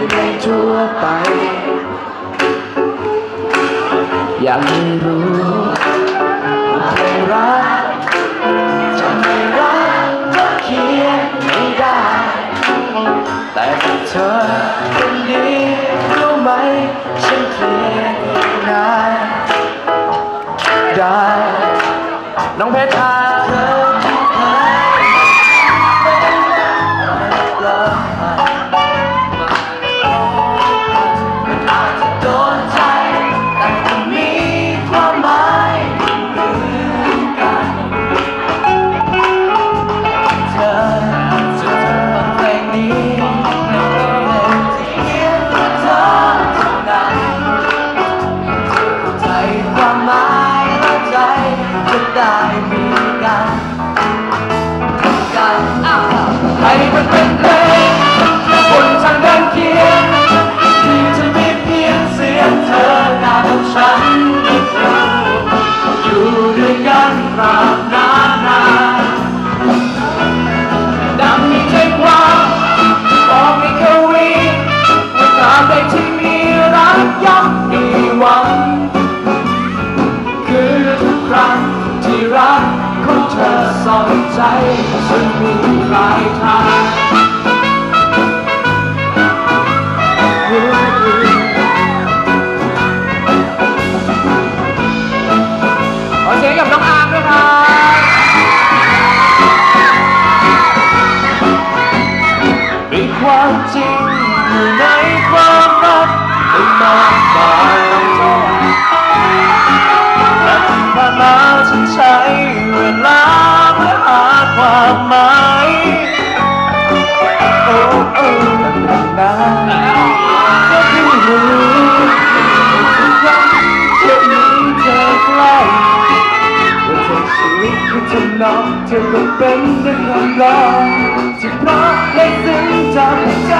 ขึ้นเองทั่วไป ยังไม่รู้ว่าเพลรักจะไม่รักก็เขียนไม่ได้ แต่เธอเป็นนี้รู้ไหมฉันเขียนได้ ได้ น้องเพชรไทย ขอเสียงกับน้องอาร์มด้วยครับมีความจริงอยู่ในความรักไม่มากมายและที่ผ่านมาฉันใช้เวลาเพื่อหาความหมาย คือทำนองเธอก็เป็นดังคำร้องที่เพราะและซึ้งจับใจ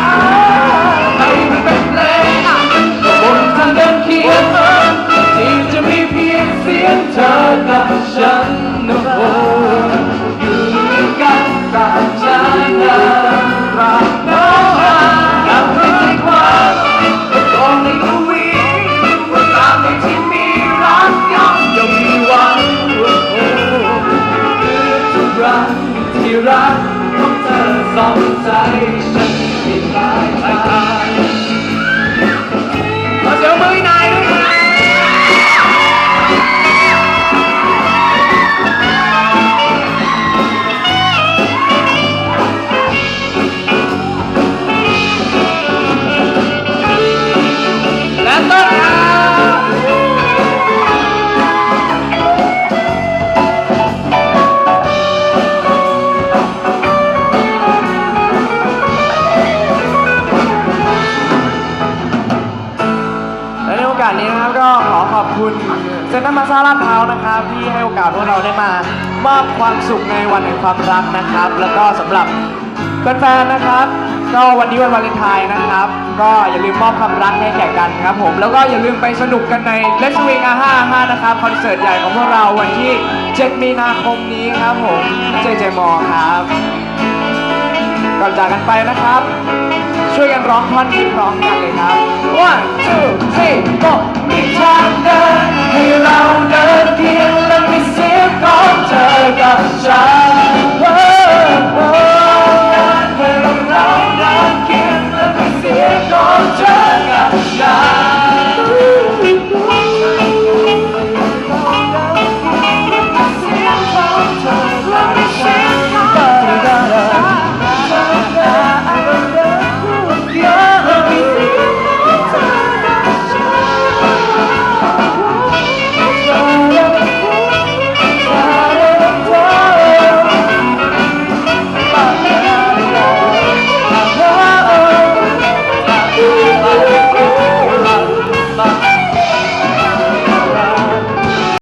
ส เซ็นมาซาลาดพร้าวนะครับที่ให้โอกาสพวกเราได้มามอบความสุขในวันแห่งความรักนะครับ แล้วก็สำหรับแฟนๆนะครับ ก็วันนี้วันวาเลนไทน์นะครับ ก็อย่าลืมมอบความรักให้แก่กันครับผมแล้วก็อย่าลืมไปสนุกกันใน Let's Swing อาห้าห้านะครับคอนเสิร์ตใหญ่ของพวกเราวันที่ 7 มีนาคมนี้ครับผมเจเจมอครับก่อนจากกันไปนะครับ ช่วยกันร้องท่อนนี้พร้อมกันเลยครับ one two